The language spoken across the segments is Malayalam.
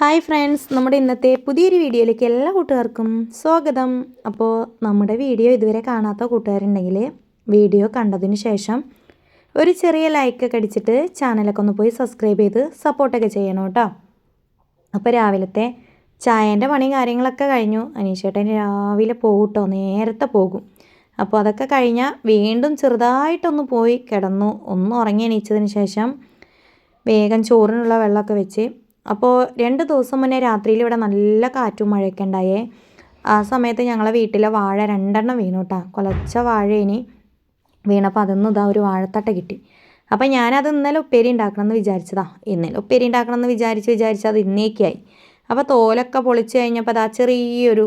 ഹായ് ഫ്രണ്ട്സ് നമ്മുടെ ഇന്നത്തെ പുതിയൊരു വീഡിയോയിലേക്ക് എല്ലാ കൂട്ടുകാർക്കും സ്വാഗതം. അപ്പോൾ നമ്മുടെ വീഡിയോ ഇതുവരെ കാണാത്ത കൂട്ടുകാരുണ്ടെങ്കിൽ വീഡിയോ കണ്ടതിന് ശേഷം ഒരു ചെറിയ ലൈക്കൊക്കെ അടിച്ചിട്ട് ചാനലൊക്കെ ഒന്ന് പോയി സബ്സ്ക്രൈബ് ചെയ്ത് സപ്പോർട്ടൊക്കെ ചെയ്യണം കേട്ടോ. അപ്പോൾ രാവിലത്തെ ചായേന്റെ പണിയും കാര്യങ്ങളൊക്കെ കഴിഞ്ഞു. അനീഷേട്ടൻ രാവിലെ പോകും കേട്ടോ നേരത്തെ പോകും. അപ്പോൾ അതൊക്കെ കഴിഞ്ഞാൽ വീണ്ടും ചെറുതായിട്ടൊന്ന് പോയി കിടന്നു. ഒന്ന് ഉറങ്ങി എണീച്ചതിന് ശേഷം വേഗം ചോറിനുള്ള വെള്ളമൊക്കെ വെച്ച് അപ്പോൾ രണ്ട് ദിവസം മുന്നേ രാത്രിയിൽ ഇവിടെ നല്ല കാറ്റും മഴയൊക്കെ ഉണ്ടായേ. ആ സമയത്ത് ഞങ്ങളെ വീട്ടിലെ വാഴ രണ്ടെണ്ണം വീണു കേട്ടോ കൊലച്ച വാഴേനി വീണപ്പോൾ അതൊന്നും ഇതാ ഒരു വാഴത്തട്ട കിട്ടി. അപ്പോൾ ഞാനത് ഇന്നലെ ഉപ്പേരി ഉണ്ടാക്കണം എന്ന് വിചാരിച്ചതാ. ഇന്നലെ ഉപ്പേരി ഉണ്ടാക്കണം എന്ന് വിചാരിച്ച് വിചാരിച്ച് അത് ഇന്നേക്കായി അപ്പോൾ തോലൊക്കെ പൊളിച്ച് കഴിഞ്ഞപ്പോൾ അത് ആ ചെറിയൊരു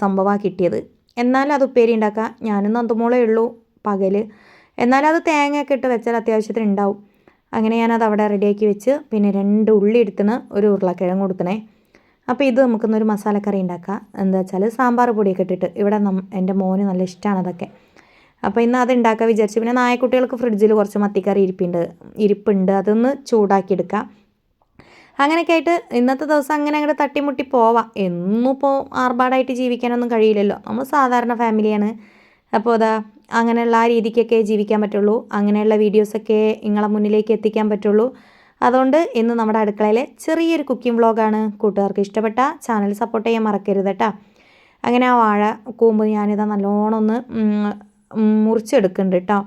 സംഭവമാണ് കിട്ടിയത്. എന്നാലും അത് ഉപ്പേരി ഉണ്ടാക്കാം. ഞാനും നന്ദുമോളേ ഉള്ളൂ പകൽ എന്നാലും അത് തേങ്ങയൊക്കെ ഇട്ട് വെച്ചാൽ അത്യാവശ്യത്തിന് ഉണ്ടാവും. അങ്ങനെ ഞാനത് അവിടെ റെഡിയാക്കി വെച്ച് പിന്നെ രണ്ട് ഉള്ളി എടുത്തിന് ഒരു ഉരുളക്കിഴങ്ങ് കൊടുക്കണേ അപ്പോൾ ഇത് നമുക്കൊന്നൊരു മസാലക്കറി ഉണ്ടാക്കാം. എന്താ വെച്ചാൽ സാമ്പാർ പൊടിയൊക്കെ ഇട്ടിട്ട്. ഇവിടെ നം എന്റെ മോന് നല്ല ഇഷ്ടമാണ് അതൊക്കെ. അപ്പോൾ ഇന്ന് അത് ഉണ്ടാക്കാൻ വിചാരിച്ചു പിന്നെ നായക്കുട്ടികൾക്ക് ഫ്രിഡ്ജിൽ കുറച്ച് മത്തിക്കറി ഇരിപ്പുണ്ട് ഇരിപ്പുണ്ട്. അതൊന്ന് ചൂടാക്കിയെടുക്കാം. അങ്ങനെയൊക്കെ ആയിട്ട് ഇന്നത്തെ ദിവസം അങ്ങനെ അങ്ങോട്ട് തട്ടിമുട്ടി പോവാം. എന്നും ഇപ്പോൾ ആർഭാടായിട്ട് ജീവിക്കാനൊന്നും കഴിയില്ലല്ലോ. നമ്മൾ സാധാരണ ഫാമിലിയാണ് അപ്പോൾ അതാ അങ്ങനെയുള്ള ആ രീതിക്കൊക്കെ ജീവിക്കാൻ പറ്റുള്ളൂ. അങ്ങനെയുള്ള വീഡിയോസൊക്കെ നിങ്ങളെ മുന്നിലേക്ക് എത്തിക്കാൻ പറ്റുള്ളൂ. അതുകൊണ്ട് ഇന്ന് നമ്മുടെ അടുക്കളയിലെ ചെറിയൊരു കുക്കിംഗ് വ്ളോഗാണ് കൂട്ടുകാർക്ക് ഇഷ്ടപ്പെട്ട. ചാനൽ സപ്പോർട്ട് ചെയ്യാൻ മറക്കരുത് കേട്ടോ. അങ്ങനെ ആ വാഴ കൂമ്പ് ഞാനിതാ നല്ലോണം ഒന്ന് മുറിച്ചെടുക്കുന്നുണ്ട് കേട്ടോ.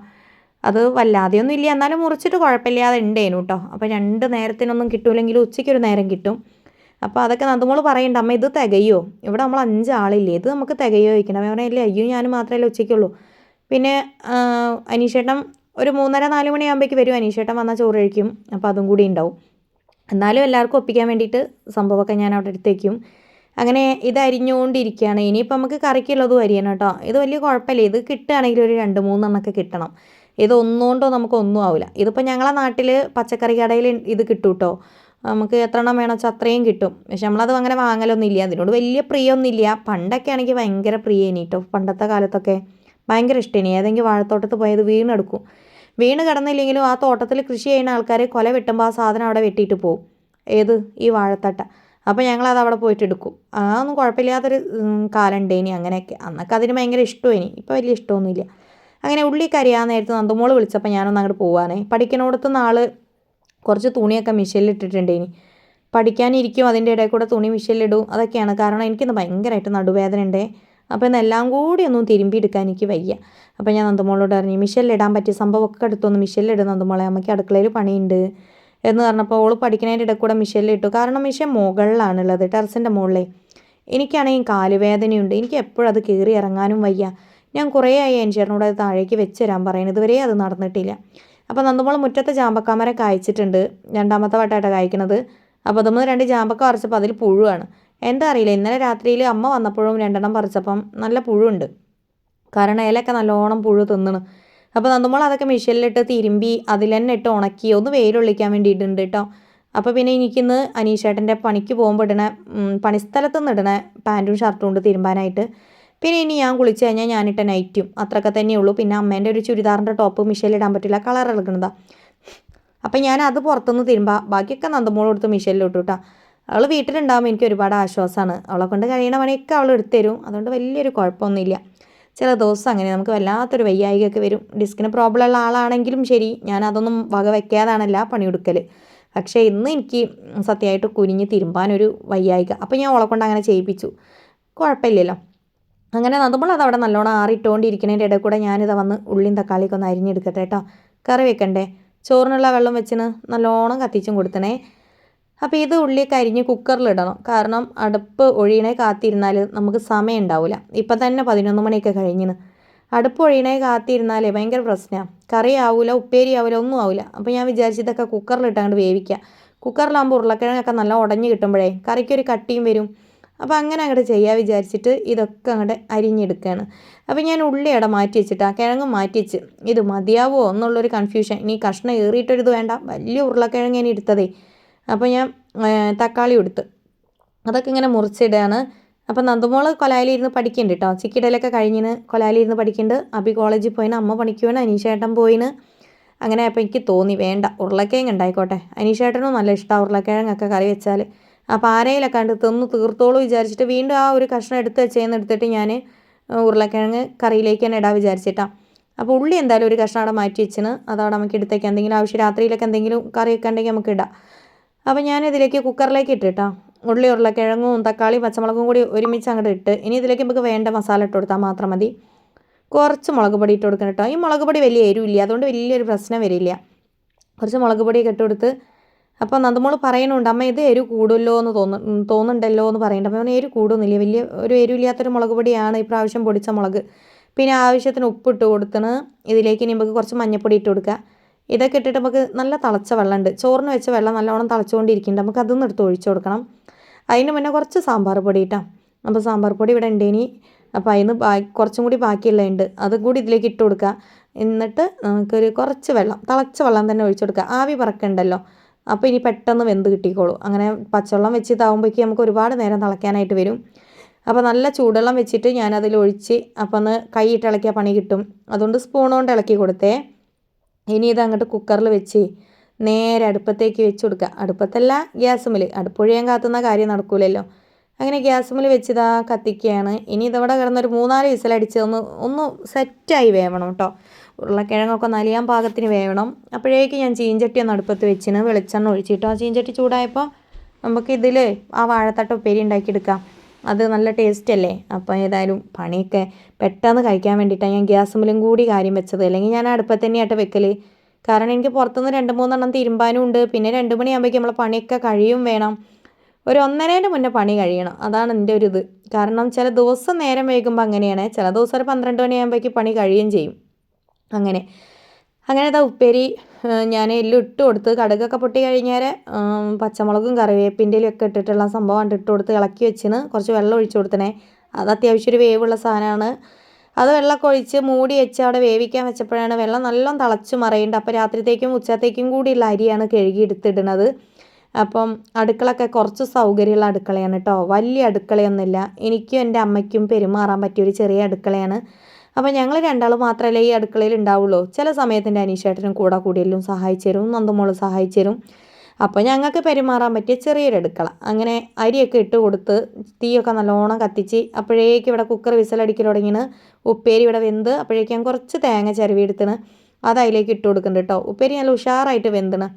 അത് വല്ലാതെയൊന്നും ഇല്ല. എന്നാലും മുറിച്ചിട്ട് കുഴപ്പമില്ലാതെ ഉണ്ടേനു കേട്ടോ. അപ്പോൾ രണ്ട് നേരത്തിനൊന്നും കിട്ടൂലെങ്കിലും ഉച്ചയ്ക്കൊരു നേരം കിട്ടും. അപ്പോൾ അതൊക്കെ നമ്മൾ പറയുന്നുണ്ട് അമ്മ ഇത് തികയോ? ഇവിടെ നമ്മൾ അഞ്ചാളില്ലേ? ഇത് നമുക്ക് തികയോ? ചോദിക്കണം. പറഞ്ഞില്ലേ അയ്യോ ഞാൻ മാത്രമല്ലേ ഉച്ചയ്ക്കുള്ളൂ. പിന്നെ അനീഷേട്ടൻ ഒരു മൂന്നര നാല് മണിയാകുമ്പോഴേക്ക് വരും. അനീഷേട്ടൻ വന്നാൽ ചോറ് കഴിക്കും. അപ്പോൾ അതും കൂടി ഉണ്ടാവും. എന്നാലും എല്ലാവർക്കും ഒപ്പിക്കാൻ വേണ്ടിയിട്ട് സംഭവമൊക്കെ ഞാൻ അവിടെ എടുത്തേക്കും. അങ്ങനെ ഇത് അരിഞ്ഞുകൊണ്ടിരിക്കുകയാണ്. ഇനിയിപ്പോൾ നമുക്ക് കറിക്കുള്ളതും അരിയണം കേട്ടോ. ഇത് വലിയ കുഴപ്പമില്ല. ഇത് കിട്ടുകയാണെങ്കിൽ ഒരു രണ്ട് മൂന്നെണ്ണമൊക്കെ കിട്ടണം. ഇത് ഒന്നുകൊണ്ടോ നമുക്ക് ഒന്നും ആവില്ല. ഇതിപ്പോൾ ഞങ്ങളെ നാട്ടിൽ പച്ചക്കറി കടയിൽ ഇത് കിട്ടും കേട്ടോ നമുക്ക് എത്ര എണ്ണം വേണം വെച്ചാൽ അത്രയും കിട്ടും. പക്ഷെ നമ്മളത് അങ്ങനെ വാങ്ങലൊന്നും ഇല്ല അതിനോട് വലിയ പ്രിയമൊന്നുമില്ല പണ്ടൊക്കെ ആണെങ്കിൽ ഭയങ്കര പ്രിയ ഇനി കേട്ടോ പണ്ടത്തെ കാലത്തൊക്കെ ഭയങ്കര ഇഷ്ടേനി. ഏതെങ്കിലും വാഴത്തോട്ടത്ത് പോയത് വീണെടുക്കും. വീണ് കിടന്നില്ലെങ്കിലും ആ തോട്ടത്തിൽ കൃഷി ചെയ്യുന്ന ആൾക്കാരെ കൊല വെട്ടുമ്പോൾ ആ സാധനം അവിടെ വെട്ടിയിട്ട് പോകും ഏത്? ഈ വാഴത്തട്ട. അപ്പോൾ ഞങ്ങളത് അവിടെ പോയിട്ട് എടുക്കും. ആ ഒന്നും കുഴപ്പമില്ലാത്തൊരു കാലം ഉണ്ടേനി അങ്ങനെയൊക്കെ. അന്നൊക്കെ അതിന് ഭയങ്കര ഇഷ്ടമായി ഇപ്പോൾ വലിയ ഇഷ്ടമൊന്നുമില്ല. അങ്ങനെ ഉള്ളി കരിയാൻ നന്ദമോൾ വിളിച്ചപ്പോൾ ഞാനൊന്ന് അങ്ങോട്ട് പോവാനേ. പഠിക്കണോടത്ത് നാൾ കുറച്ച് തുണിയൊക്കെ മിഷീനിലിട്ടിട്ടുണ്ടേനി പഠിക്കാനിരിക്കും അതിന്റെ ഇടയിൽ കൂടെ തുണി മിഷീനിലിടും അതൊക്കെയാണ്. കാരണം എനിക്കിന്ന് ഭയങ്കരമായിട്ട് നടുവേദന ഉണ്ടേ അപ്പോൾ എന്നെല്ലാം കൂടി ഒന്നും തിരുമ്പി എടുക്കാൻ എനിക്ക് വയ്യ. അപ്പോൾ ഞാൻ നന്ദമോളോട് പറഞ്ഞു മിഷനിലിടാൻ പറ്റിയ സംഭവമൊക്കെ എടുത്തൊന്ന് മിഷനിലിടും നന്ദമോളെ അമ്മയ്ക്ക് അടുക്കളയിൽ പണിയുണ്ട്. എന്ന് പറഞ്ഞപ്പോൾ ഓൾ പഠിക്കുന്നതിന്റെ ഇടയിൽ കൂടെ മിഷലിലിട്ടു കാരണം മിഷൻ മുകളിലാണുള്ളത് ടെറസിന്റെ മുകളിലേ. എനിക്കാണെങ്കിൽ കാലുവേദനയുണ്ട് എനിക്ക് എപ്പോഴും അത് കയറി ഇറങ്ങാനും വയ്യ. ഞാൻ കുറേ ആയി ചേട്ടനോട് അത് താഴേക്ക് വെച്ച് തരാൻ പറയുന്നത് ഇതുവരെ അത് നടന്നിട്ടില്ല. അപ്പോൾ നന്ദമോൾ മുറ്റത്തെ ജാമ്പക്കാമര കായ്ച്ചിട്ടുണ്ട് രണ്ടാമത്തെ വട്ടമായിട്ടാണ് കായ്ക്കുന്നത് അപ്പോൾ നമ്മൾ രണ്ട് ജാമ്പക്ക വരച്ചപ്പോൾ അതിൽ പുഴുവാണ്. എന്താ അറിയില്ല. ഇന്നലെ രാത്രിയിൽ അമ്മ വന്നപ്പോഴും രണ്ടെണ്ണം പറിച്ചപ്പം നല്ല പുഴുണ്ട്. കാരണം ഇലയൊക്കെ നല്ലോണം പുഴു തിന്നണ്. അപ്പോൾ നന്ദുമോൾ അതൊക്കെ മെഷീനിലിട്ട് തിരുമ്പി അതിൽ തന്നെ ഇട്ട് ഉണക്കി ഒന്ന് വെയിലൊള്ളിക്കാൻ വേണ്ടിയിട്ടുണ്ട് കേട്ടോ അപ്പോൾ പിന്നെ എനിക്കിന്ന് അനീഷേട്ടന്റെ പണിക്ക് പോകുമ്പോൾ ഇടണ പണിസ്ഥലത്ത് നിന്ന് ഇടണ പാന്റും ഷർട്ടും ഉണ്ട് തിരുമ്പാനായിട്ട്. പിന്നെ ഇനി ഞാൻ കുളിച്ച് കഴിഞ്ഞാൽ ഞാനിട്ട നൈറ്റും അത്രയൊക്കെ തന്നെയുള്ളൂ. പിന്നെ അമ്മേന്റെ ഒരു ചുരിദാറിന്റെ ടോപ്പ് മിഷനിലിടാൻ പറ്റില്ല. കളർ ഇളകണതാണ് അപ്പം ഞാൻ അത് പുറത്തുനിന്ന് തിരുമ്പാം. ബാക്കിയൊക്കെ നന്ദമോളെടുത്ത് മിഷനിലിട്ടു കേട്ടോ അവൾ വീട്ടിലുണ്ടാകുമ്പോൾ എനിക്ക് ഒരുപാട് ആശ്വാസമാണ് അവളെ കൊണ്ട് കഴിയണ പണിയൊക്കെ അവൾ എടുത്തു തരും അതുകൊണ്ട് വലിയൊരു കുഴപ്പമൊന്നുമില്ല. ചില ദിവസം അങ്ങനെ നമുക്ക് വല്ലാത്തൊരു വയ്യായികയൊക്കെ വരും. ഡിസ്കിന് പ്രോബ്ലം ഉള്ള ആളാണെങ്കിലും ശരി. ഞാൻ അതൊന്നും വക വയ്ക്കാതാണല്ല പണിയെടുക്കൽ പക്ഷേ ഇന്ന് എനിക്ക് സത്യമായിട്ട് കുനിഞ്ഞ് തിരുമ്പാനൊരു വയ്യായിക. അപ്പോൾ ഞാൻ അവളെ കൊണ്ട് അങ്ങനെ ചെയ്യിപ്പിച്ചു. കുഴപ്പമില്ലല്ലോ. അങ്ങനെ നമ്മൾ അത് അവിടെ നല്ലോണം ആറിയിട്ടുകൊണ്ടിരിക്കുന്നതിന്റെ ഇടയിൽ കൂടെ ഞാനിത് വന്ന് ഉള്ളിയും തക്കാളിയൊക്കെ ഒന്ന് അരിഞ്ഞെടുക്കട്ടെ കേട്ടോ. കറി വെക്കണ്ടേ? ചോറിനുള്ള വെള്ളം വെച്ചിന് നല്ലോണം കത്തിച്ചും കൊടുത്തണേ. അപ്പോൾ ഇത് ഉള്ളിയൊക്കെ അരിഞ്ഞ് കുക്കറിലിടണം കാരണം അടുപ്പ് ഒഴിയണേ കാത്തിരുന്നാൽ നമുക്ക് സമയം ഉണ്ടാവില്ല ഇപ്പം തന്നെ പതിനൊന്ന് മണിയൊക്കെ കഴിഞ്ഞിന്. അടുപ്പ് ഒഴിയണേ കാത്തിരുന്നാലേ ഭയങ്കര പ്രശ്നമാണ് കറി ആവില്ല ഉപ്പേരി ആവില്ല ഒന്നും ആവില്ല അപ്പോൾ ഞാൻ വിചാരിച്ചതൊക്കെ കുക്കറിലിട്ടങ്ങോട്ട് വേവിക്കുക കുക്കറിലാകുമ്പോൾ ഉരുളക്കിഴങ്ങൊക്കെ നല്ല ഉടഞ്ഞ് കിട്ടുമ്പോഴേ കറിക്കൊരു കട്ടിയും വരും. അപ്പോൾ അങ്ങനെ അങ്ങോട്ട് ചെയ്യാൻ വിചാരിച്ചിട്ട് ഇതൊക്കെ അങ്ങോട്ട് അരിഞ്ഞെടുക്കുകയാണ് അപ്പോൾ ഞാൻ ഉള്ളി അവിടെ മാറ്റി വെച്ചിട്ട് ആ കിഴങ്ങ് മാറ്റി വെച്ച്. ഇത് മതിയാവുമോ എന്നുള്ളൊരു കൺഫ്യൂഷൻ ഇനി കഷ്ണം ഏറിയിട്ടൊരിത് വേണ്ട. വലിയ ഉരുളക്കിഴങ്ങ് ഇനി എടുത്തതേ. അപ്പോൾ ഞാൻ തക്കാളി എടുത്ത് അതൊക്കെ ഇങ്ങനെ മുറിച്ചിടുകയാണ് അപ്പം നന്ദുമോൾ കൊലായിലിരുന്ന് പഠിക്കുന്നുണ്ട് കേട്ടോ ചിക്കിടലൊക്കെ കഴിഞ്ഞിന് കൊലായിലിരുന്ന് പഠിക്കുന്നുണ്ട് അബി കോളേജിൽ പോയിന്. അമ്മ പണിക്കുവാണ് അനീഷേട്ടൻ പോയിന്. അങ്ങനെ അപ്പോൾ എനിക്ക് തോന്നി വേണ്ട ഉരുളക്കിഴങ്ങ് ഉണ്ടായിക്കോട്ടെ. അനീഷേട്ടനും നല്ല ഇഷ്ടമാണ് ഉരുളക്കിഴങ്ങൊക്കെ കറി വെച്ചാൽ അപ്പോൾ പാരയിലൊക്കെ കണ്ട് തിന്ന് തീർത്തോളൂ വിചാരിച്ചിട്ട് വീണ്ടും ആ ഒരു കഷ്ണം എടുത്ത് വെച്ചേന്ന് എടുത്തിട്ട് ഞാൻ ഉരുളക്കിഴങ്ങ് കറിയിലേക്ക് തന്നെ ഇടാൻ വിചാരിച്ചിട്ടാണ് അപ്പോൾ ഉള്ളി എന്തായാലും ഒരു കഷ്ണം അവിടെ മാറ്റി വെച്ചിന്. അതവിടെ നമുക്ക് എടുത്തേക്കാം. എന്തെങ്കിലും ആവശ്യം രാത്രിയിലൊക്കെ എന്തെങ്കിലും കറിയൊക്കെ ഉണ്ടെങ്കിൽ നമുക്ക് ഇടാം. അപ്പോൾ ഞാൻ ഇതിലേക്ക് കുക്കറിലേക്ക് ഇട്ടിട്ടാ. ഉള്ളി ഉരുളക്കിഴങ്ങും തക്കാളി പച്ചമുളകും കൂടി ഒരുമിച്ച് അങ്ങോട്ട് ഇട്ട് ഇനി ഇതിലേക്ക് നമുക്ക് വേണ്ട മസാല ഇട്ട് കൊടുത്താൽ മാത്രം മതി. കുറച്ച് മുളക് പൊടി ഇട്ട് കൊടുക്കണം കേട്ടോ ഈ മുളക് പൊടി വലിയ എരിവില്ല. അതുകൊണ്ട് വലിയൊരു പ്രശ്നം വരില്ല. കുറച്ച് മുളക് പൊടിയൊക്കെ ഇട്ട് കൊടുത്ത് അപ്പോൾ നന്ദമോൾ പറയുന്നുണ്ട് അമ്മ ഇത് എരിവ് കൂടുമല്ലോ എന്ന് തോന്നു തോന്നുന്നുണ്ടല്ലോ എന്ന് പറയുന്നുണ്ട് അപ്പോൾ എരിവ് കൂടുന്നില്ല. വലിയ ഒരു എരിവില്ലാത്തൊരു മുളക് പൊടിയാണ് ഈ പ്രാവശ്യം പൊടിച്ച മുളക്. പിന്നെ ആവശ്യത്തിന് ഉപ്പിട്ട് കൊടുത്തണ്. ഇതിലേക്ക് ഇനി നമുക്ക് കുറച്ച് മഞ്ഞൾപ്പൊടി ഇട്ട് കൊടുക്കുക ഇതൊക്കെ ഇട്ടിട്ട് നമുക്ക് നല്ല തിളച്ച വെള്ളമുണ്ട്. ചോറിന് വെച്ച വെള്ളം നല്ലോണം തിളച്ചുകൊണ്ടിരിക്കുന്നുണ്ട്. നമുക്ക് അതൊന്നും എടുത്ത് ഒഴിച്ചു കൊടുക്കണം. അതിന് മുന്നേ കുറച്ച് സാമ്പാർ പൊടി ഇട്ടാ. അപ്പോൾ സാമ്പാർ പൊടി ഇവിടെ ഉണ്ട് ഇനി. അപ്പോൾ അതിന് കുറച്ചും കൂടി ബാക്കിയുള്ള ഉണ്ട് അതും കൂടി ഇതിലേക്ക് ഇട്ട് കൊടുക്കുക. എന്നിട്ട് നമുക്കൊരു കുറച്ച് വെള്ളം തിളച്ച വെള്ളം തന്നെ ഒഴിച്ചു കൊടുക്കുക. ആവി പറക്കണ്ടല്ലോ. അപ്പോൾ ഇനി പെട്ടെന്ന് വെന്ത് കിട്ടിക്കോളൂ. അങ്ങനെ പച്ചവെള്ളം വെച്ച് ഇതാവുമ്പോഴേക്ക് നമുക്ക് ഒരുപാട് നേരം തിളയ്ക്കാനായിട്ട് വരും. അപ്പോൾ നല്ല ചൂടുവെള്ളം വെച്ചിട്ട് ഞാനതിൽ ഒഴിച്ച് അപ്പോൾ ഒന്ന് കൈയിട്ട് ഇളക്കിയാൽ പണി കിട്ടും. അതുകൊണ്ട് സ്പൂൺ കൊണ്ട് ഇളക്കി കൊടുത്തേ. ഇനി ഇത് അങ്ങോട്ട് കുക്കറിൽ വെച്ച് നേരെ അടുപ്പത്തേക്ക് വെച്ച് കൊടുക്കുക. അടുപ്പത്തല്ല ഗ്യാസുമിൽ അടുപ്പൊഴിയാൻ കാത്തുന്ന കാര്യം നടക്കൂലല്ലോ. അങ്ങനെ ഗ്യാസുമിൽ വെച്ചിതാ കത്തിക്കുകയാണ്. ഇനി ഇതവിടെ കിടന്നൊരു മൂന്നാൽ വിസിലടിച്ച് ഒന്ന് ഒന്ന് സെറ്റായി വേവണം കേട്ടോ. ഉരുളക്കിഴങ്ങൊക്കെ നലിയാൻ പാകത്തിന് വേവണം. അപ്പോഴേക്കും ഞാൻ ചീഞ്ചട്ടി ഒന്ന് അടുപ്പത്ത് വെച്ചിന് വെളിച്ചെണ്ണ ഒഴിച്ചിട്ട് ചീഞ്ചട്ടി ചൂടായപ്പോൾ നമുക്കിതിൽ ആ വാഴത്തട്ട ഉപ്പേരി ഉണ്ടാക്കിയെടുക്കാം. അത് നല്ല ടേസ്റ്റ് അല്ലേ? അപ്പോൾ ഏതായാലും പണിയൊക്കെ പെട്ടെന്ന് കഴിക്കാൻ വേണ്ടിയിട്ടാണ് ഞാൻ ഗ്യാസുമ്മിലും കൂടി കാര്യം വെച്ചത്. അല്ലെങ്കിൽ ഞാൻ അടുപ്പത്ത് തന്നെയായിട്ട് വെക്കൽ കാരണം എനിക്ക് പുറത്തുനിന്ന് രണ്ട് മൂന്നെണ്ണം തിരുമ്പാനും ഉണ്ട് പിന്നെ രണ്ട് മണിയാകുമ്പോഴേക്കും നമ്മളെ പണിയൊക്കെ കഴിയും വേണം. ഒരു ഒന്നരേന്റെ മുന്നേ പണി കഴിയണം. അതാണ് എന്റെ ഒരു ഇത്. കാരണം ചില ദിവസം നേരം വൈകുമ്പോൾ അങ്ങനെയാണ്. ചില ദിവസം ഒരു പന്ത്രണ്ട് മണിയാകുമ്പോഴേക്കും പണി കഴിയുകയും ചെയ്യും. അങ്ങനെ. അങ്ങനെ ഇതാ ഉപ്പേരി ഞാൻ എല്ലാം ഇട്ട് കൊടുത്ത് കടുകൊക്കെ പൊട്ടി കഴിഞ്ഞാൽ പച്ചമുളകും കറിവേപ്പിന്റെലും ഒക്കെ ഇട്ടിട്ടുള്ള സംഭവം ഇട്ട് കൊടുത്ത് ഇളക്കി വെച്ചിന്. കുറച്ച് വെള്ളം ഒഴിച്ച് കൊടുത്തണേ അത് അത്യാവശ്യം ഒരു വേവുള്ള സാധനമാണ് അത് വെള്ളമൊക്കെ ഒഴിച്ച് മൂടി വെച്ച് അവിടെ വേവിക്കാൻ വെച്ചപ്പോഴാണ് വെള്ളം നല്ലോണം തിളച്ച് മറയുന്നുണ്ട് അപ്പോൾ രാത്രിത്തേക്കും ഉച്ചത്തേക്കും കൂടിയുള്ള അരിയാണ് കഴുകി എടുത്തിടുന്നത്. അപ്പം അടുക്കളൊക്കെ കുറച്ച് സൗകര്യമുള്ള അടുക്കളയാണ് കേട്ടോ. വലിയ അടുക്കളയൊന്നുമില്ല. എനിക്കും എന്റെ അമ്മയ്ക്കും പെരുമാറാൻ പറ്റിയ ഒരു ചെറിയ അടുക്കളയാണ്. അപ്പോൾ ഞങ്ങൾ രണ്ടാളും മാത്രമല്ലേ ഈ അടുക്കളയിൽ ഉണ്ടാവുള്ളൂ. ചില സമയത്ത് എന്റെ അനീഷേട്ടനും കൂടെ കൂടിയെല്ലാം സഹായിച്ചു തരും നന്ദമോൾ സഹായിച്ചു തരും. അപ്പോൾ ഞങ്ങൾക്ക് പെരുമാറാൻ പറ്റിയ ചെറിയൊരു അടുക്കള. അങ്ങനെ അരിയൊക്കെ ഇട്ട് കൊടുത്ത് തീയൊക്കെ നല്ലോണം കത്തിച്ച് അപ്പോഴേക്കും ഇവിടെ കുക്കർ വിസലടിക്കൽ തുടങ്ങിന് ഉപ്പേരി ഇവിടെ വെന്ത് അപ്പോഴേക്കും ഞാൻ കുറച്ച് തേങ്ങ ചരുവി എടുത്തിന് അത് അതിലേക്ക് ഇട്ട് കൊടുക്കുന്നുണ്ട് കേട്ടോ. ഉപ്പേരി നല്ല ഉഷാറായിട്ട് വെന്തണ്.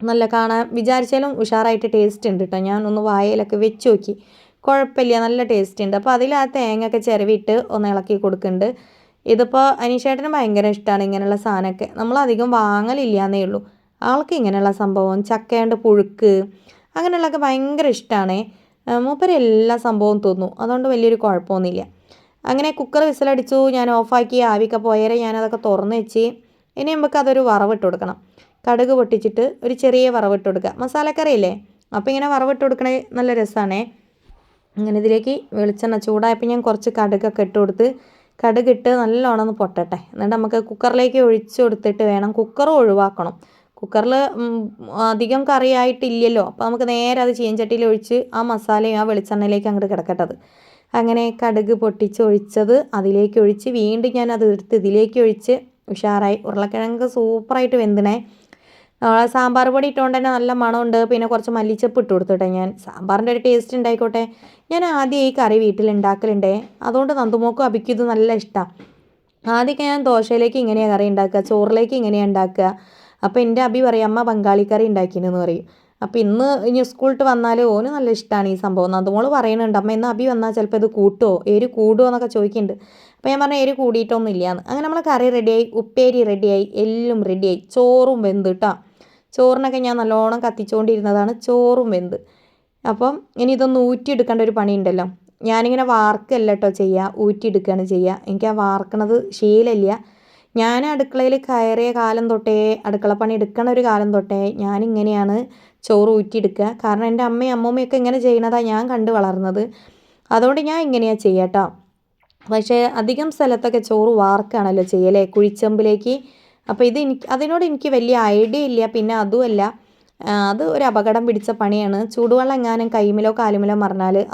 നല്ല കാണാൻ വിചാരിച്ചാലും ഉഷാറായിട്ട് ടേസ്റ്റ് ഉണ്ട് കേട്ടോ. ഞാൻ ഒന്ന് വായയിലൊക്കെ വെച്ച് നോക്കി. കുഴപ്പമില്ല നല്ല ടേസ്റ്റ് ഉണ്ട്. അപ്പോൾ അതിൽ ആ തേങ്ങയൊക്കെ ചിരവിട്ട് ഒന്ന് ഇളക്കി കൊടുക്കുന്നുണ്ട്. ഇതിപ്പോൾ അനീഷേട്ടന് ഭയങ്കര ഇഷ്ടമാണ് ഇങ്ങനെയുള്ള സാധനമൊക്കെ. നമ്മളധികം വാങ്ങലില്ല എന്നേ ഉള്ളൂ. ആൾക്ക് ഇങ്ങനെയുള്ള സംഭവം ചക്കേന്റെ പുഴുക്ക് അങ്ങനെയുള്ളതൊക്കെ ഭയങ്കര ഇഷ്ടമാണ് മൂപ്പര് എല്ലാ സംഭവവും തോന്നും. അതുകൊണ്ട് വലിയൊരു കുഴപ്പമൊന്നുമില്ല. അങ്ങനെ കുക്കർ വിസിലടിച്ചു ഞാൻ ഓഫാക്കി ആവിയൊക്കെ പോയേരെ ഞാനതൊക്കെ തുറന്ന് വെച്ച് ഇനി നമുക്ക് അതൊരു വറവിട്ട് കൊടുക്കണം. കടുക് പൊട്ടിച്ചിട്ട് ഒരു ചെറിയ വറവിട്ട് കൊടുക്കുക. മസാലക്കറിയില്ലേ അപ്പോൾ ഇങ്ങനെ വറവിട്ട് കൊടുക്കണേ നല്ല രസമാണേ. അങ്ങനെ ഇതിലേക്ക് വെളിച്ചെണ്ണ ചൂടായപ്പോൾ ഞാൻ കുറച്ച് കടുകൊക്കെ ഇട്ട് കൊടുത്ത് കടുകിട്ട് നല്ലോണം ഒന്ന് പൊട്ടട്ടെ. എന്നിട്ട് നമുക്ക് കുക്കറിലേക്ക് ഒഴിച്ച് കൊടുത്തിട്ട് വേണം കുക്കർ ഒഴിവാക്കണം. കുക്കറിൽ അധികം കറിയായിട്ടില്ലല്ലോ. അപ്പോൾ നമുക്ക് നേരെ അത് ചീഞ്ചട്ടിയിൽ ഒഴിച്ച് ആ മസാലയും ആ വെളിച്ചെണ്ണയിലേക്ക് അങ്ങോട്ട് കിടക്കട്ടത്. അങ്ങനെ കടുക് പൊട്ടിച്ച് ഒഴിച്ചത് അതിലേക്ക് ഒഴിച്ച് വീണ്ടും ഞാൻ അത് എടുത്ത് ഇതിലേക്ക് ഒഴിച്ച് ഉഷാറായി. ഉരുളക്കിഴങ്ങ് സൂപ്പറായിട്ട് വെന്തിണേ. സാമ്പാർ പൊടി ഇട്ടുകൊണ്ട് തന്നെ നല്ല മണമുണ്ട്. പിന്നെ കുറച്ച് മല്ലിച്ചപ്പ് ഇട്ട് കൊടുത്തിട്ടെ ഞാൻ. സാമ്പാറിന്റെ ഒരു ടേസ്റ്റ് ഉണ്ടായിക്കോട്ടെ. ഞാൻ ആദ്യം ഈ കറി വീട്ടിൽ ഉണ്ടാക്കലുണ്ടേ. അതുകൊണ്ട് നന്ദുമോക്കും അബിക്കും ഇത് നല്ല ഇഷ്ടമാണ് ആദ്യമൊക്കെ ഞാൻ ദോശയിലേക്ക് ഇങ്ങനെയാണ് കറി ഉണ്ടാക്കുക. ചോറിലേക്ക് ഇങ്ങനെയാണ് ഉണ്ടാക്കുക. അപ്പോൾ എന്റെ അബി പറയും അമ്മ ബംഗാളി കറി ഉണ്ടാക്കിയെന്ന് പറയും. അപ്പോൾ ഇന്ന് ഇനി സ്കൂളിട്ട് വന്നാൽ ഓന് നല്ല ഇഷ്ടമാണ് ഈ സംഭവം. നന്ദുമോൾ പറയുന്നുണ്ട് അമ്മ ഇന്ന് അബി വന്നാൽ ചിലപ്പോൾ ഇത് കൂട്ടുമോ എരി കൂടുമോ എന്നൊക്കെ ചോദിക്കുന്നുണ്ട് അപ്പോൾ ഞാൻ പറഞ്ഞു എരി കൂടിയിട്ടൊന്നും ഇല്ലയെന്ന് അങ്ങനെ നമ്മൾ കറി റെഡിയായി ഉപ്പേരി റെഡിയായി എല്ലാം റെഡിയായി ചോറും വെന്ത് കേട്ടോ ചോറിനൊക്കെ ഞാൻ നല്ലോണം കത്തിച്ചുകൊണ്ടിരുന്നതാണ് ചോറും വെന്ത്. അപ്പം ഇനി ഇതൊന്ന് ഊറ്റിയെടുക്കേണ്ട ഒരു പണിയുണ്ടല്ലോ. ഞാനിങ്ങനെ വാർക്കല്ല കേട്ടോ ചെയ്യുക ഊറ്റിയെടുക്കുകയാണ് ചെയ്യുക എനിക്ക് ആ വാർക്കണത് ശീലമില്ല ഞാൻ അടുക്കളയിൽ കയറിയ കാലം തൊട്ടേ അടുക്കള പണി എടുക്കണ ഒരു കാലം തൊട്ടേ ഞാനിങ്ങനെയാണ് ചോറ് ഊറ്റിയെടുക്കുക. കാരണം എന്റെ അമ്മയും അമ്മൂമ്മയൊക്കെ ഇങ്ങനെ ചെയ്യണതാണ് ഞാൻ കണ്ട് വളർന്നത്. അതുകൊണ്ട് ഞാൻ ഇങ്ങനെയാണ് ചെയ്യാം കേട്ടോ പക്ഷേ അധികം സ്ഥലത്തൊക്കെ ചോറ് വാർക്കാണല്ലോ ചെയ്യലേ. കുഴിച്ചമ്പിലേക്ക് അപ്പോൾ ഇത് എനിക്ക് അതിനോട് എനിക്ക് വലിയ ഐഡിയ ഇല്ല. പിന്നെ അതുമല്ല അത് ഒരു അപകടം പിടിച്ച പണിയാണ്. ചൂടുവെള്ളം എങ്ങാനും കൈമിലോ കാലുമിലോ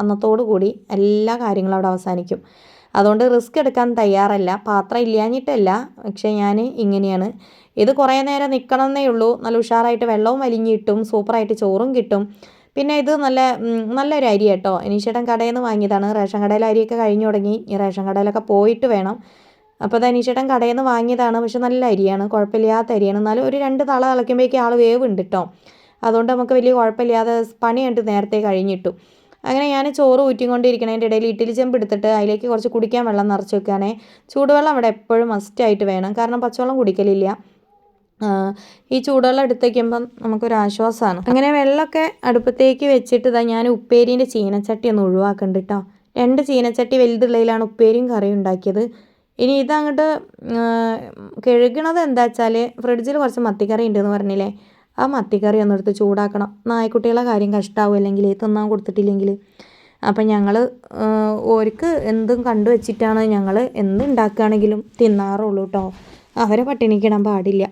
അന്നത്തോടു കൂടി എല്ലാ കാര്യങ്ങളും അവിടെ അവസാനിക്കും. അതുകൊണ്ട് റിസ്ക് എടുക്കാൻ തയ്യാറല്ല. പാത്രം ഇല്ലാഞ്ഞിട്ടല്ല. പക്ഷേ ഞാൻ ഇങ്ങനെയാണ്. ഇത് കുറേ നേരം നിൽക്കണം എന്നേ ഉള്ളൂ. നല്ല ഉഷാറായിട്ട് വെള്ളവും വലിഞ്ഞിട്ടും സൂപ്പറായിട്ട് ചോറും കിട്ടും. പിന്നെ ഇത് നല്ല നല്ലൊരു അരി കേട്ടോ. അനീഷേട്ടൻ കടയിൽ നിന്ന് വാങ്ങിയതാണ്. റേഷൻ കടയിലെ അരിയൊക്കെ കഴിഞ്ഞു തുടങ്ങി. ഈ റേഷൻ കടയിലൊക്കെ പോയിട്ട് വേണം. അപ്പോൾ അത് അനീഷേട്ടൻ കടയിൽ നിന്ന് വാങ്ങിയതാണ്. പക്ഷെ നല്ല അരിയാണ്. കുഴപ്പമില്ലാത്ത അരിയാണ്. എന്നാലും ഒരു രണ്ട് തള തിളയ്ക്കുമ്പോഴേക്കും ആൾ വേവ് ഉണ്ട് കേട്ടോ അതുകൊണ്ട് നമുക്ക് വലിയ കുഴപ്പമില്ലാതെ പണി കണ്ടിട്ട് നേരത്തെ കഴിഞ്ഞിട്ടു. അങ്ങനെ ഞാൻ ചോറ് ഊറ്റിക്കൊണ്ടിരിക്കണതിന്റെ ഇടയിൽ ഇഡ്ഡലി ചെമ്പ് എടുത്തിട്ട് അതിലേക്ക് കുറച്ച് കുടിക്കാൻ വെള്ളം നിറച്ച് വെക്കുകയാണേ ചൂടുവെള്ളം അവിടെ എപ്പോഴും മസ്റ്റായിട്ട് വേണം. കാരണം പച്ചവെള്ളം കുടിക്കലില്ല. ഈ ചൂടുവെള്ളം എടുത്ത് വയ്ക്കുമ്പം നമുക്കൊരു ആശ്വാസമാണ് അങ്ങനെ വെള്ളമൊക്കെ അടുപ്പത്തേക്ക് വെച്ചിട്ട് ഇതാ ഞാൻ ഉപ്പേരീന്റെ ചീനച്ചട്ടി ഒന്ന് ഒഴിവാക്കുന്നുണ്ട് കേട്ടോ രണ്ട് ചീനച്ചട്ടി വലുതുള്ളതിലാണ് ഉപ്പേരിയും കറിയും ഉണ്ടാക്കിയത്. ഇനി ഇതങ്ങോട്ട് കഴുകണത് എന്താ വെച്ചാൽ ഫ്രിഡ്ജിൽ കുറച്ച് മത്തിക്കറി ഉണ്ടെന്ന് പറഞ്ഞില്ലേ? ആ മത്തിക്കറി ഒന്നെടുത്ത് ചൂടാക്കണം. നായ്ക്കുട്ടികളെ കാര്യം കഷ്ടാവും അല്ലെങ്കിൽ തിന്നാൻ കൊടുത്തിട്ടില്ലെങ്കിൽ അപ്പം ഞങ്ങൾ ഓർക്ക് എന്തും കണ്ടു വെച്ചിട്ടാണ് ഞങ്ങൾ എന്തുണ്ടാക്കുകയാണെങ്കിലും തിന്നാറുള്ളൂ കേട്ടോ അവരെ പട്ടിണിക്കിടാൻ പാടില്ല.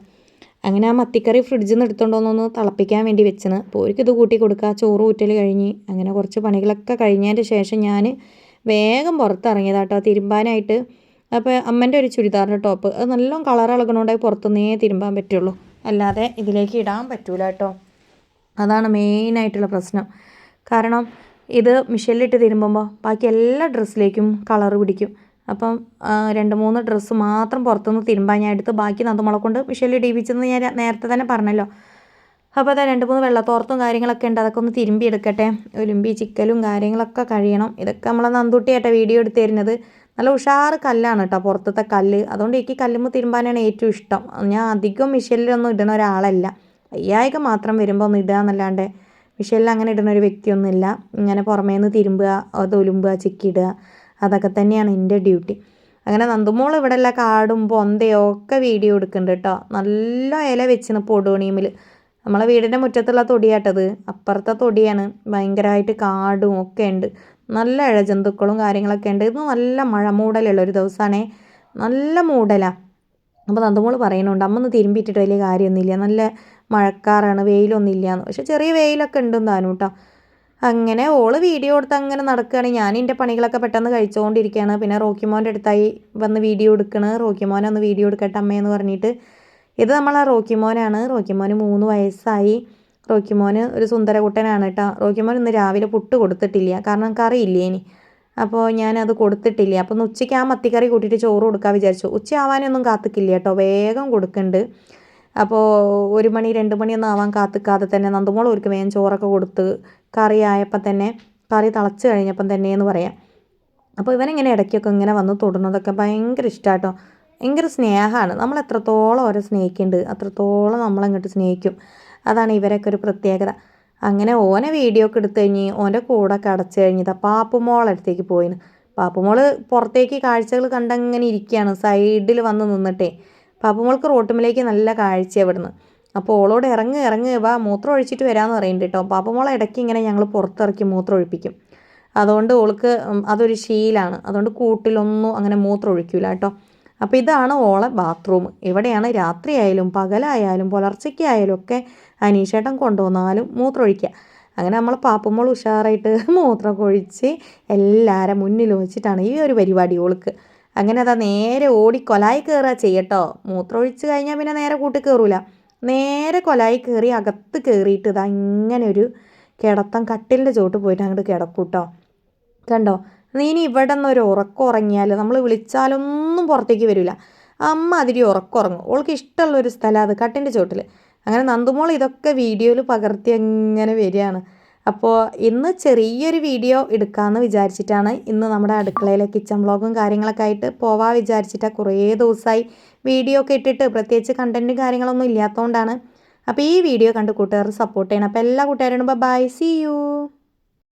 അങ്ങനെ ആ മത്തിക്കറി ഫ്രിഡ്ജിൽ നിന്ന് എടുത്തുകൊണ്ടോന്നൊന്ന് തിളപ്പിക്കാൻ വേണ്ടി വെച്ചിന് അപ്പോൾ ഓർക്ക് ഇത് കൂട്ടി കൊടുക്കുക ചോറ് ഊറ്റൽ കഴിഞ്ഞ് അങ്ങനെ കുറച്ച് പണികളൊക്കെ കഴിഞ്ഞതിന്റെ ശേഷം ഞാൻ വേഗം പുറത്തിറങ്ങിയതാട്ടോ തിരുമ്പാനായിട്ട് അപ്പോൾ അമ്മന്റെ ഒരു ചുരിദാറിന്റെ ടോപ്പ്. അത് നല്ലോണം കളർ ഇളകണോണ്ടായി പുറത്തുനിന്നേ തിരുമ്പാൻ പറ്റുള്ളൂ. അല്ലാതെ ഇതിലേക്ക് ഇടാൻ പറ്റൂല കേട്ടോ. അതാണ് മെയിനായിട്ടുള്ള പ്രശ്നം. കാരണം ഇത് മിഷീനിലിട്ട് തിരുമ്പുമ്പോൾ ബാക്കി എല്ലാ ഡ്രസ്സിലേക്കും കളർ പിടിക്കും. അപ്പം രണ്ട് മൂന്ന് ഡ്രസ്സ് മാത്രം പുറത്തുനിന്ന് തിരുമ്പാൻ ഞാൻ എടുത്ത് ബാക്കി നന്ദമുള കൊണ്ട് മിഷീനിൽ ഇടിപ്പിച്ചെന്ന് ഞാൻ നേരത്തെ തന്നെ പറഞ്ഞല്ലോ. അപ്പോൾ അതാ രണ്ട് മൂന്ന് വെള്ളത്തോർത്തും കാര്യങ്ങളൊക്കെ ഉണ്ട്. അതൊക്കെ ഒന്ന് തിരുമ്പി എടുക്കട്ടെ ഒലുമ്പി ചിക്കലും കാര്യങ്ങളൊക്കെ കഴിയണം. ഇതൊക്കെ നമ്മളെ നന്തുട്ടിയായിട്ടാണ് വീഡിയോ എടുത്തു തരുന്നത്. നല്ല ഉഷാറ് കല്ലാണ് കേട്ടോ പുറത്തത്തെ കല്ല്. അതുകൊണ്ട് എനിക്ക് കല്ലുമ്പോൾ തിരുമ്പാനാണ് ഏറ്റവും ഇഷ്ടം. ഞാൻ അധികം മിഷനിലൊന്നും ഇടുന്ന ഒരാളല്ല. അയ്യായിക മാത്രം വരുമ്പോൾ ഒന്ന് ഇടുക എന്നല്ലാണ്ട് മിഷനിൽ അങ്ങനെ ഇടുന്ന ഒരു വ്യക്തിയൊന്നുമില്ല. ഇങ്ങനെ പുറമേ നിന്ന് തിരുമ്പുക അത് ഒലുമ്പുക ചിക്കിടുക അതൊക്കെ തന്നെയാണ് എന്റെ ഡ്യൂട്ടി. അങ്ങനെ നന്ദുമോൾ ഇവിടെ എല്ലാം കാടും പൊന്തയോ ഒക്കെ വീഡിയോ എടുക്കുന്നുണ്ട് കേട്ടോ നല്ല ഇല വെച്ചിന് പൊടുവണിയുമിൽ നമ്മളെ വീടിന്റെ മുറ്റത്തുള്ള തൊടിയാട്ടത്. അപ്പുറത്തെ തൊടിയാണ്. ഭയങ്കരമായിട്ട് കാടും ഒക്കെ ഉണ്ട്. നല്ല ഇഴജന്തുക്കളും കാര്യങ്ങളൊക്കെ ഉണ്ട്. ഇന്ന് നല്ല മഴ മൂടലുള്ള ഒരു ദിവസമാണേ നല്ല മൂടലാണ് അപ്പോൾ നന്ദമോൾ പറയുന്നുണ്ട് അമ്മ ഒന്ന് തിരുമ്പിയിട്ടിട്ട് വലിയ കാര്യമൊന്നുമില്ല. നല്ല മഴക്കാറാണ് വെയിലൊന്നുമില്ല. എന്ന് പക്ഷെ ചെറിയ വെയിലൊക്കെ ഉണ്ടെന്ന് താനും കേട്ടോ. അങ്ങനെ ഓൾ വീഡിയോ എടുത്ത് അങ്ങനെ നടക്കുകയാണ്. ഞാൻ എന്റെ പണികളൊക്കെ പെട്ടെന്ന് കഴിച്ചുകൊണ്ടിരിക്കുകയാണ്. പിന്നെ റോക്കിമോന്റെ അടുത്തായി വന്ന് വീഡിയോ എടുക്കണ്. റോക്കിമോനെ ഒന്ന് വീഡിയോ എടുക്കട്ടെ അമ്മയെന്ന് പറഞ്ഞിട്ട്. ഇത് നമ്മളെ റോക്കിമോനാണ്. റോക്കിമോന് മൂന്ന് വയസ്സായി. റോക്കിമോന് ഒരു സുന്ദരകുട്ടനാണ് കേട്ടോ. റോക്കിമോൻ ഇന്ന് രാവിലെ പുട്ട് കൊടുത്തിട്ടില്ല. കാരണം കറി ഇനി. അപ്പോൾ ഞാനത് കൊടുത്തിട്ടില്ല. അപ്പോൾ ഒന്ന് ഉച്ചയ്ക്ക് ആ മത്തിക്കറി കൂട്ടിയിട്ട് ചോറ് കൊടുക്കാൻ വിചാരിച്ചു. ഉച്ചയാവാനൊന്നും കാത്തിക്കില്ല കേട്ടോ. വേഗം കൊടുക്കുന്നുണ്ട് അപ്പോൾ ഒരു മണി രണ്ട് മണിയൊന്നും ആവാൻ കാത്തിക്കാതെ തന്നെ നന്ദമോൾ ഒരുക്ക് വേഗം ചോറൊക്കെ കൊടുത്ത് കറി ആയപ്പോൾ തന്നെ കറി തിളച്ച് കഴിഞ്ഞപ്പം തന്നെ എന്ന് പറയാം. അപ്പോൾ ഇവനിങ്ങനെ ഇടയ്ക്കൊക്കെ ഇങ്ങനെ വന്ന് തൊടുന്നതൊക്കെ ഭയങ്കര ഇഷ്ടമാട്ടോ ഭയങ്കര സ്നേഹമാണ്. നമ്മൾ എത്രത്തോളം ഓരോ സ്നേഹിക്കുന്നുണ്ട് അത്രത്തോളം നമ്മളങ്ങോട്ട് സ്നേഹിക്കും. അതാണ് ഇവരൊക്കെ ഒരു പ്രത്യേകത. അങ്ങനെ ഓനെ വീഡിയോ ഒക്കെ എടുത്തു കഴിഞ്ഞ് ഓന്റെ കൂടെ ഒക്കെ അടച്ചു കഴിഞ്ഞതാ പാപ്പുമോളടുത്തേക്ക് പോയിന്. പാപ്പുമോൾ പുറത്തേക്ക് കാഴ്ചകൾ കണ്ടങ്ങനെ ഇരിക്കുകയാണ്. സൈഡിൽ വന്ന് നിന്നിട്ടേ. പാപ്പുമോൾക്ക് റോട്ടുമിലേക്ക് നല്ല കാഴ്ച അവിടുന്ന് അപ്പോൾ ഓളോട് ഇറങ്ങി ഇറങ്ങി വാ മൂത്രം ഒഴിച്ചിട്ട് വരാമെന്ന് പറയുന്നുണ്ട് കേട്ടോ പാപ്പുമോളെ ഇടയ്ക്ക് ഇങ്ങനെ ഞങ്ങൾ പുറത്തിറക്കി മൂത്രം ഒഴിപ്പിക്കും. അതുകൊണ്ട് ഓൾക്ക് അതൊരു ശീലാണ്. അതുകൊണ്ട് കൂട്ടിലൊന്നും അങ്ങനെ മൂത്രം ഒഴിക്കില്ല കേട്ടോ അപ്പോൾ ഇതാണ് ഓളെ ബാത്റൂം ഇവിടെയാണ് രാത്രിയായാലും പകലായാലും പുലർച്ചയ്ക്കായാലും ഒക്കെ അനീഷേട്ടൻ കൊണ്ടുവന്നാലും മൂത്രമൊഴിക്കുക അങ്ങനെ നമ്മൾ പാപ്പുമ്പോൾ ഉഷാറായിട്ട് മൂത്രം ഒഴിച്ച് എല്ലാവരും മുന്നിൽ വെച്ചിട്ടാണ് ഈ ഒരു പരിപാടി ഓൾക്ക്. അങ്ങനെ അതാ നേരെ ഓടി കൊലായി കയറുക ചെയ്യട്ടോ. മൂത്രം ഒഴിച്ച് കഴിഞ്ഞാൽ പിന്നെ നേരെ കൂട്ടി കയറൂല നേരെ കൊലായി കയറി അകത്ത് കയറിയിട്ട് ഇതാ ഇങ്ങനെ ഒരു കിടത്തം കട്ടിലിന്റെ ചോട്ട് പോയിട്ട് അങ്ങോട്ട് കിടക്കൂട്ടോ കണ്ടോ? നീ ഇനി ഇവിടെ നിന്ന് ഒരു ഉറക്കം ഉറങ്ങിയാൽ നമ്മൾ വിളിച്ചാലൊന്നും പുറത്തേക്ക് വരില്ല അമ്മ അതിരി ഉറക്കം ഉറങ്ങും ഓൾക്ക് ഇഷ്ടമുള്ള ഒരു സ്ഥലം അത് കട്ടിന്റെ ചോട്ടിൽ അങ്ങനെ നന്ദുമോൾ ഇതൊക്കെ വീഡിയോയിൽ പകർത്തി അങ്ങനെ വരികയാണ്. അപ്പോൾ ഇന്ന് ചെറിയൊരു വീഡിയോ എടുക്കാമെന്ന് വിചാരിച്ചിട്ടാണ് ഇന്ന് നമ്മുടെ അടുക്കളയിലെ കിച്ചൺ വ്ളോഗും കാര്യങ്ങളൊക്കെ ആയിട്ട് പോവാ വിചാരിച്ചിട്ടാണ് കുറേ ദിവസമായി വീഡിയോ ഒക്കെ ഇട്ടിട്ട്. പ്രത്യേകിച്ച് കണ്ടന്റും കാര്യങ്ങളൊന്നും ഇല്ലാത്തതുകൊണ്ടാണ് അപ്പോൾ ഈ വീഡിയോ കണ്ട് കൂട്ടുകാർ സപ്പോർട്ട് ചെയ്യണം. അപ്പോൾ എല്ലാ കൂട്ടുകാരോടും ബൈ സി യു